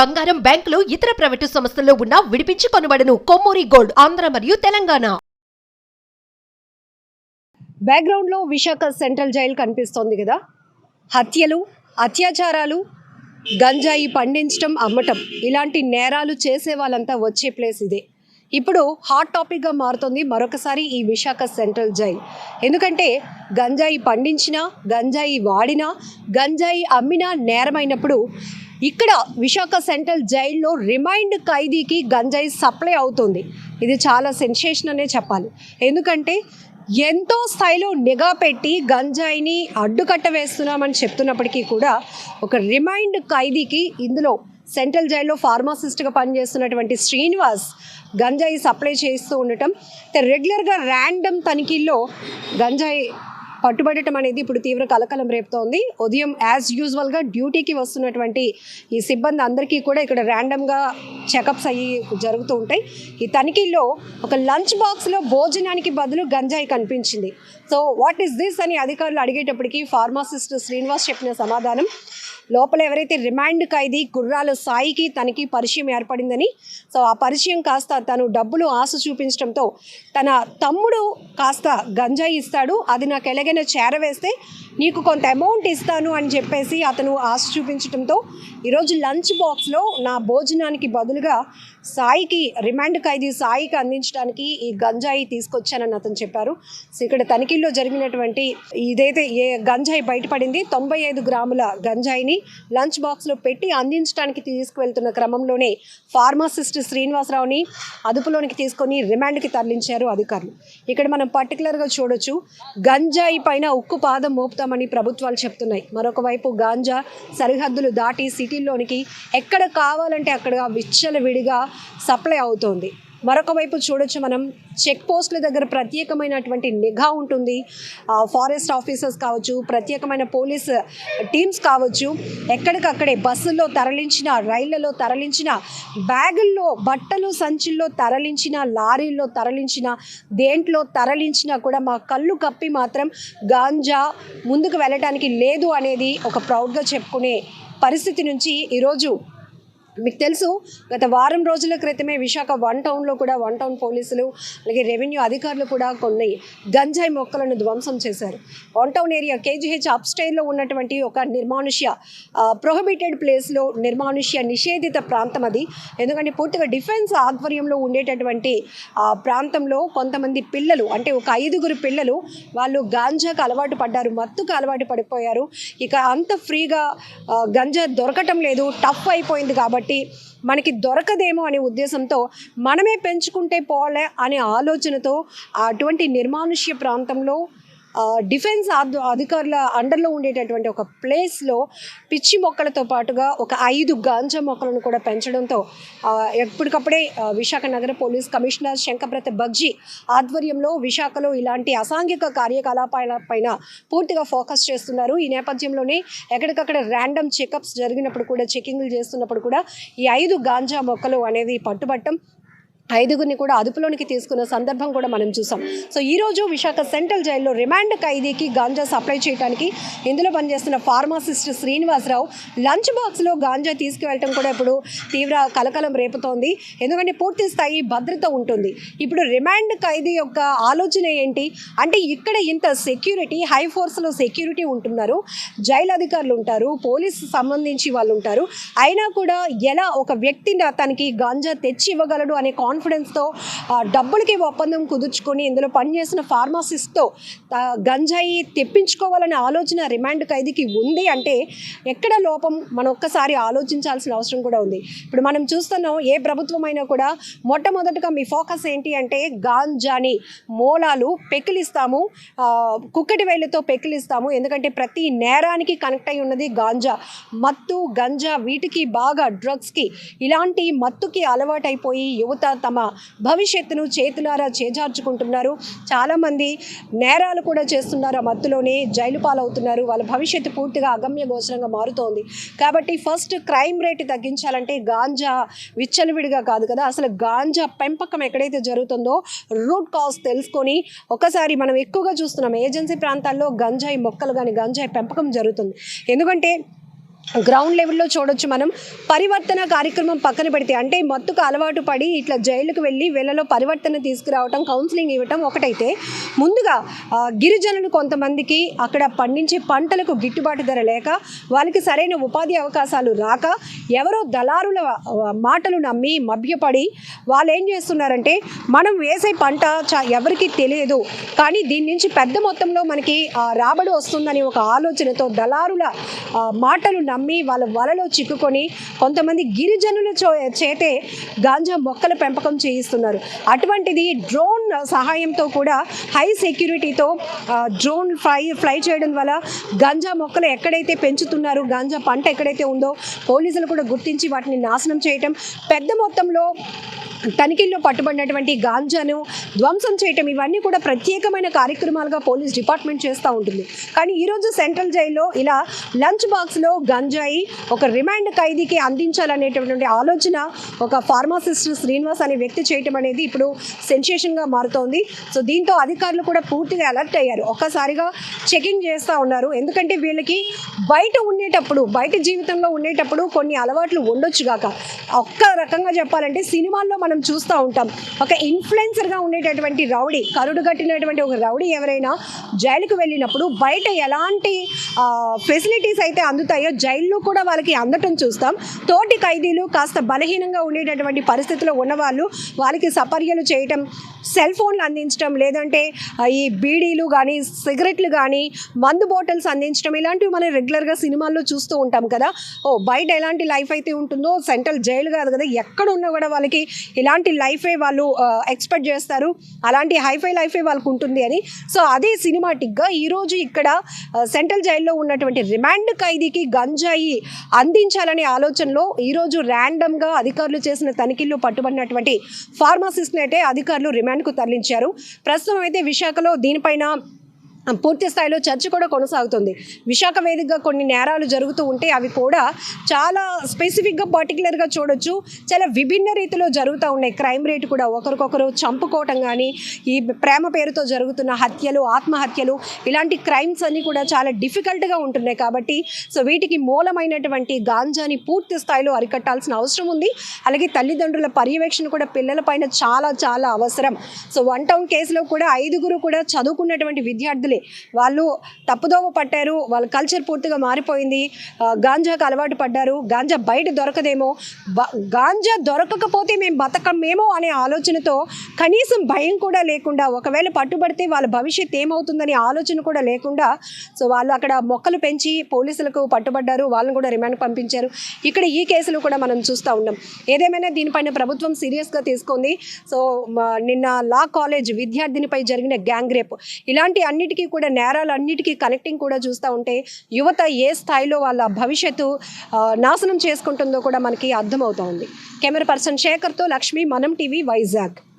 బంగారం బ్యాంకులు ఇతర ప్రైవేటు సంస్థల్లో ఉన్న విడిపించి కొనబడను. కొమ్మూరి గోల్డ్ ఆంధ్ర మరియు తెలంగాణ. బ్యాక్గ్రౌండ్లో విశాఖ సెంట్రల్ జైలు కనిపిస్తోంది కదా. హత్యలు అత్యాచారాలు గంజాయి పండించడం అమ్మటం ఇలాంటి నేరాలు చేసే వాళ్ళంతా వచ్చే ప్లేస్ ఇదే. ఇప్పుడు హాట్ టాపిక్గా మారుతుంది మరొకసారి ఈ విశాఖ సెంట్రల్ జైల్. ఎందుకంటే గంజాయి పండించినా గంజాయి వాడినా గంజాయి అమ్మినా నేరమైనప్పుడు ఇక్కడ విశాఖ సెంట్రల్ జైల్లో రిమైండ్ ఖైదీకి గంజాయి సప్లై అవుతుంది. ఇది చాలా సెన్సేషన్ అనే చెప్పాలి. ఎందుకంటే ఎంతో స్థాయిలో నిఘా పెట్టి గంజాయిని అడ్డుకట్ట వేస్తున్నామని చెప్తున్నప్పటికీ కూడా ఒక రిమైండ్ ఖైదీకి ఇందులో సెంట్రల్ జైల్లో ఫార్మాసిస్ట్గా పనిచేస్తున్నటువంటి శ్రీనివాస్ గంజాయి సప్లై చేస్తూ ఉండటం. రెగ్యులర్గా ర్యాండమ్ తనిఖీల్లో గంజాయి పట్టుబడటం అనేది ఇప్పుడు తీవ్ర కలకలం రేపుతోంది. ఉదయం యాజ్ యూజువల్గా డ్యూటీకి వస్తున్నటువంటి ఈ సిబ్బంది అందరికీ కూడా ఇక్కడ ర్యాండమ్గా చెకప్స్ అయ్యి జరుగుతూ ఉంటాయి. ఈ తనిఖీల్లో ఒక లంచ్ బాక్స్లో భోజనానికి బదులు గంజాయి కనిపించింది. సో వాట్ ఈస్ దిస్ అని అధికారులు అడిగేటప్పటికి ఫార్మాసిస్ట్ శ్రీనివాస్ చెప్పిన సమాధానం. లోపల ఎవరైతే రిమాండ్ ఖైదీ గుర్రాల సాయికి తనకి పరిచయం ఏర్పడిందని సో ఆ పరిచయం కాస్త తను డబ్బులు ఆశ చూపించడంతో తన తమ్ముడు కాస్త గంజాయి ఇస్తాడు అది నాకు ఎలాగైనా చేరవేస్తే నీకు కొంత అమౌంట్ ఇస్తాను అని చెప్పేసి అతను ఆశ చూపించడంతో ఈరోజు లంచ్ బాక్స్లో నా భోజనానికి బదులుగా సాయికి రిమాండ్ ఖైదీ సాయికి అందించడానికి ఈ గంజాయి తీసుకొచ్చానని అతను చెప్పారు. సో ఇక్కడ తనిఖీల్లో జరిగినటువంటి ఇదైతే ఏ గంజాయి బయటపడింది తొంభై ఐదు గ్రాముల గంజాయిని లంచ్ బాక్స్లో పెట్టి అందించడానికి తీసుకువెళ్తున్న క్రమంలోనే ఫార్మాసిస్ట్ శ్రీనివాసరావుని అదుపులోనికి తీసుకొని రిమాండ్కి తరలించారు అధికారులు. ఇక్కడ మనం పర్టికులర్గా చూడొచ్చు గంజాయి పైన ఉక్కు పాదం మోపుతామని ప్రభుత్వాలు చెప్తున్నాయి. మరొక వైపు గాంజా సరిహద్దులు దాటి సిటీల్లోనికి ఎక్కడ కావాలంటే అక్కడ విచ్చలవిడిగా సప్లై అవుతోంది. మరొక వైపు చూడొచ్చు మనం చెక్ పోస్టుల దగ్గర ప్రత్యేకమైనటువంటి నిఘా ఉంటుంది. ఫారెస్ట్ ఆఫీసర్స్ కావచ్చు ప్రత్యేకమైన పోలీస్ టీమ్స్ కావచ్చు. ఎక్కడికక్కడే బస్సుల్లో తరలించిన రైళ్ళలో తరలించిన బ్యాగుల్లో బట్టలు సంచుల్లో తరలించిన లారీల్లో తరలించిన దేంట్లో తరలించినా కూడా మా కళ్ళు కప్పి మాత్రం గాంజా ముందుకు వెళ్ళటానికి లేదు అనేది ఒక ప్రౌడ్గా చెప్పుకునే పరిస్థితి నుంచి ఈరోజు మీకు తెలుసు గత వారం రోజుల క్రితమే విశాఖ వన్ టౌన్లో కూడా వన్ టౌన్ పోలీసులు అలాగే రెవెన్యూ అధికారులు కూడా కొన్ని గంజాయి మొక్కలను ధ్వంసం చేశారు. వన్ టౌన్ ఏరియా కేజీహెచ్ అప్స్టైర్లో ఉన్నటువంటి ఒక నిర్మానుష్య ప్రొహిబిటెడ్ ప్లేస్లో నిర్మానుష్య నిషేధిత ప్రాంతం అది. ఎందుకంటే పూర్తిగా డిఫెన్స్ ఆధ్వర్యంలో ఉండేటటువంటి ఆ ప్రాంతంలో కొంతమంది పిల్లలు అంటే ఒక ఐదుగురు పిల్లలు వాళ్ళు గాంజాకు అలవాటు పడ్డారు మత్తుకు అలవాటు పడిపోయారు. ఇక అంత ఫ్రీగా గంజా దొరకటం లేదు టఫ్ అయిపోయింది కాబట్టి మనకి దొరకదేమో అనే ఉద్దేశంతో మనమే పెంచుకుంటే పోలే అనే ఆలోచనతో అటువంటి నిర్మానుష్య ప్రాంతంలో డిఫెన్స్ అధికారుల అండర్లో ఉండేటటువంటి ఒక ప్లేస్లో పిచ్చి మొక్కలతో పాటుగా ఒక ఐదు గాంజా మొక్కలను కూడా పెంచడంతో ఎప్పటికప్పుడే విశాఖ నగర పోలీస్ కమిషనర్ శంకప్రత బగ్జీ ఆధ్వర్యంలో విశాఖలో ఇలాంటి అసాంఘిక కార్యకలాపాల పైన పూర్తిగా ఫోకస్ చేస్తున్నారు. ఈ నేపథ్యంలోనే ఎక్కడికక్కడ ర్యాండమ్ చెకప్స్ జరిగినప్పుడు కూడా చెకింగ్లు చేస్తున్నప్పుడు కూడా ఈ ఐదు గాంజా మొక్కలు అనేది పట్టుబట్టం ఐదుగురిని కూడా అదుపులోనికి తీసుకున్న సందర్భం కూడా మనం చూసాం. సో ఈరోజు విశాఖ సెంట్రల్ జైల్లో రిమాండ్ ఖైదీకి గాంజా సప్లై చేయడానికి ఇందులో పనిచేస్తున్న ఫార్మాసిస్ట్ శ్రీనివాసరావు లంచ్ బాక్స్లో గాంజా తీసుకువెళ్ళటం కూడా ఇప్పుడు తీవ్ర కలకలం రేపుతోంది. ఎందుకంటే పూర్తి స్థాయి భద్రత ఉంటుంది. ఇప్పుడు రిమాండ్ ఖైదీ యొక్క ఆలోచన ఏంటి? అంటే ఇక్కడ ఇంత సెక్యూరిటీ హై ఫోర్స్లో సెక్యూరిటీ ఉంటున్నారు. జైలు అధికారులు ఉంటారు. పోలీసు సంబంధించి వాళ్ళు ఉంటారు. అయినా కూడా ఎలా ఒక వ్యక్తిని తనకి గాంజా తెచ్చి ఇవ్వగలడు అనే కాన్ఫిడెన్స్తో డబ్బులకి ఒప్పందం కుదుర్చుకొని ఇందులో పనిచేసిన ఫార్మాసిస్ట్తో గంజాయి తెప్పించుకోవాలనే ఆలోచన రిమాండ్ ఖైదీకి ఉంది అంటే ఎక్కడ లోపం? మనం ఒక్కసారి ఆలోచించాల్సిన అవసరం కూడా ఉంది. ఇప్పుడు మనం చూస్తున్నాం ఏ ప్రభుత్వం అయినా కూడా మొట్టమొదటిగా మీ ఫోకస్ ఏంటి అంటే గాంజాని మూలాలు పెకిలిస్తాము కుక్కటి వేళ్ళతో పెకిలిస్తాము. ఎందుకంటే ప్రతి నేరానికి కనెక్ట్ అయి ఉన్నది గాంజా. మత్తు గంజా వీటికి బాగా డ్రగ్స్కి ఇలాంటి మత్తుకి అలవాటైపోయి యువత తమ భవిష్యత్తును చేతులారా చేజార్చుకుంటున్నారు. చాలామంది నేరాలు కూడా చేస్తున్నారు. ఆ మత్తులోనే జైలు పాలవుతున్నారు. వాళ్ళ భవిష్యత్తు పూర్తిగా అగమ్య గోచరంగా మారుతోంది. కాబట్టి ఫస్ట్ క్రైమ్ రేటు తగ్గించాలంటే గాంజా విచ్చలవిడిగా కాదు కదా. అసలు గాంజా పెంపకం ఎక్కడైతే జరుగుతుందో రూట్ కాజ్ తెలుసుకొని ఒకసారి మనం ఎక్కువగా చూస్తున్నాం. ఏజెన్సీ ప్రాంతాల్లో గంజాయి మొక్కలు కానీ గంజాయి పెంపకం జరుగుతుంది. ఎందుకంటే గ్రౌండ్ లెవెల్లో చూడొచ్చు మనం. పరివర్తన కార్యక్రమం పక్కన పెడితే అంటే మత్తుకు అలవాటు పడి ఇట్లా జైలుకు వెళ్ళి వీళ్ళలో పరివర్తన తీసుకురావటం కౌన్సిలింగ్ ఇవ్వటం ఒకటైతే ముందుగా గిరిజనులు కొంతమందికి అక్కడ పండించే పంటలకు గిట్టుబాటు ధర లేక వాళ్ళకి సరైన ఉపాధి అవకాశాలు రాక ఎవరో దళారుల మాటలు నమ్మి మభ్యపడి వాళ్ళు ఏం చేస్తున్నారంటే మనం వేసే పంట చా ఎవరికి తెలియదు. కానీ దీని నుంచి పెద్ద మొత్తంలో మనకి రాబడి వస్తుందని ఒక ఆలోచనతో దళారుల మాటలు నమ్మి వాళ్ళ వలలో చిక్కుకొని కొంతమంది గిరిజనుల చో- చేతే గాంజా మొక్కల పెంపకం చేయిస్తున్నారు. అటువంటిది డ్రోన్ సహాయంతో కూడా హై సెక్యూరిటీతో డ్రోన్ ఫ్లై ఫ్లై చేయడం వల్ల గాంజా మొక్కలు ఎక్కడైతే పెంచుతున్నారు గాంజా పంట ఎక్కడైతే ఉందో పోలీసులు కూడా గుర్తించి వాటిని నాశనం చేయటం పెద్ద మొత్తంలో తనిఖీల్లో పట్టుబడినటువంటి గాంజాను ధ్వంసం చేయటం ఇవన్నీ కూడా ప్రత్యేకమైన కార్యక్రమాలుగా పోలీస్ డిపార్ట్మెంట్ చేస్తూ ఉంటుంది. కానీ ఈరోజు సెంట్రల్ జైల్లో ఇలా లంచ్ బాక్స్లో గంజాయి ఒక రిమాండ్ ఖైదీకి అందించాలనేటటువంటి ఆలోచన ఒక ఫార్మాసిస్ట్ శ్రీనివాస్ అనే వ్యక్తి చేయటం అనేది ఇప్పుడు సెన్సేషన్గా మారుతోంది. సో దీంతో అధికారులు కూడా పూర్తిగా అలర్ట్ అయ్యారు. ఒక్కసారిగా చెకింగ్ చేస్తూ ఉన్నారు. ఎందుకంటే వీళ్ళకి బయట ఉండేటప్పుడు బయట జీవితంలో ఉండేటప్పుడు కొన్ని అలవాట్లు ఉండొచ్చు గాక. ఒక్క రకంగా చెప్పాలంటే సినిమాల్లో మనం చూస్తూ ఉంటాం. ఒక ఇన్ఫ్లుయెన్సర్గా ఉండేటటువంటి రౌడీ కరుడు కట్టినటువంటి ఒక రౌడీ ఎవరైనా జైలుకు వెళ్ళినప్పుడు బయట ఎలాంటి ఫెసిలిటీస్ అయితే అందుతాయో జైల్లో కూడా వాళ్ళకి అందటం చూస్తాం. తోటి ఖైదీలు కాస్త బలహీనంగా ఉండేటటువంటి పరిస్థితిలో ఉన్నవాళ్ళు వాళ్ళకి సపర్యలు చేయటం సెల్ ఫోన్లు అందించడం లేదంటే ఈ బీడీలు కానీ సిగరెట్లు కానీ మందు బాటిల్స్ అందించడం ఇలాంటివి మనం రెగ్యులర్గా సినిమాల్లో చూస్తూ ఉంటాం కదా. ఓ బయట ఎలాంటి లైఫ్ అయితే ఉంటుందో సెంట్రల్ జైలు కాదు కదా ఎక్కడ ఉన్నా కూడా వాళ్ళకి ఇలాంటి లైఫే వాళ్ళు ఎక్స్పెక్ట్ చేస్తారు. అలాంటి హైఫై లైఫే వాళ్ళకు ఉంటుంది అని. సో అదే సినిమాటిక్గా ఈరోజు ఇక్కడ సెంట్రల్ జైల్లో ఉన్నటువంటి రిమాండ్ ఖైదీకి గంజాయి అందించాలనే ఆలోచనలో ఈరోజు ర్యాండమ్గా అధికారులు చేసిన తనిఖీల్లో పట్టుబడినటువంటి ఫార్మాసిస్ట్ని అయితే అధికారులు రిమాండ్కు తరలించారు. ప్రస్తుతం అయితే విశాఖలో దీనిపైన పూర్తి స్థాయిలో చర్చ కూడా కొనసాగుతుంది. విశాఖ వేదికగా కొన్ని నేరాలు జరుగుతూ ఉంటే అవి కూడా చాలా స్పెసిఫిక్గా పర్టికులర్గా చూడొచ్చు. చాలా విభిన్న రీతిలో జరుగుతూ ఉన్నాయి. క్రైమ్ రేట్ కూడా ఒకరికొకరు చంపుకోవటం కానీ ఈ ప్రేమ పేరుతో జరుగుతున్న హత్యలు ఆత్మహత్యలు ఇలాంటి క్రైమ్స్ అన్నీ కూడా చాలా డిఫికల్ట్గా ఉంటున్నాయి కాబట్టి సో వీటికి మూలమైనటువంటి గాంజాని పూర్తి స్థాయిలో అరికట్టాల్సిన అవసరం ఉంది. అలాగే తల్లిదండ్రుల పర్యవేక్షణ కూడా పిల్లల పైన చాలా చాలా అవసరం. సో వన్ టౌన్ కేసులో కూడా ఐదుగురు కూడా చదువుకున్నటువంటి విద్యార్థులు వాళ్ళు తప్పుదోవ పట్టారు వాళ్ళ కల్చర్ పూర్తిగా మారిపోయింది. గాంజాకు అలవాటు పడ్డారు. గాంజా బయట దొరకదేమో. గాంజా దొరకకపోతే మేము బతకమేమో అనే ఆలోచనతో కనీసం భయం కూడా లేకుండా ఒకవేళ పట్టుబడితే వాళ్ళ భవిష్యత్ ఏమవుతుందనే ఆలోచన కూడా లేకుండా సో వాళ్ళు అక్కడ మొక్కలు పెంచి పోలీసులకు పట్టుబడ్డారు. వాళ్ళని కూడా రిమాండ్ పంపించారు. ఇక్కడ ఈ కేసులు కూడా మనం చూస్తూ ఉన్నాం. ఏదేమైనా దీనిపైన ప్రభుత్వం సీరియస్గా తీసుకుంది. సో నిన్న లా కాలేజ్ విద్యార్థినిపై జరిగిన గ్యాంగ్ రేప్. ఇలాంటి అన్నిటికీ కూడా నేరాలన్నిటికీ కనెక్టింగ్ కూడా చూస్తూ ఉంటే యువత ఏ స్థాయిలో వాళ్ళ భవిష్యత్తు నాశనం చేసుకుంటుందో కూడా మనకి అర్థమవుతోంది కెమెరా పర్సన్ శేఖర్తో లక్ష్మి మనం టీవీ వైజాగ్.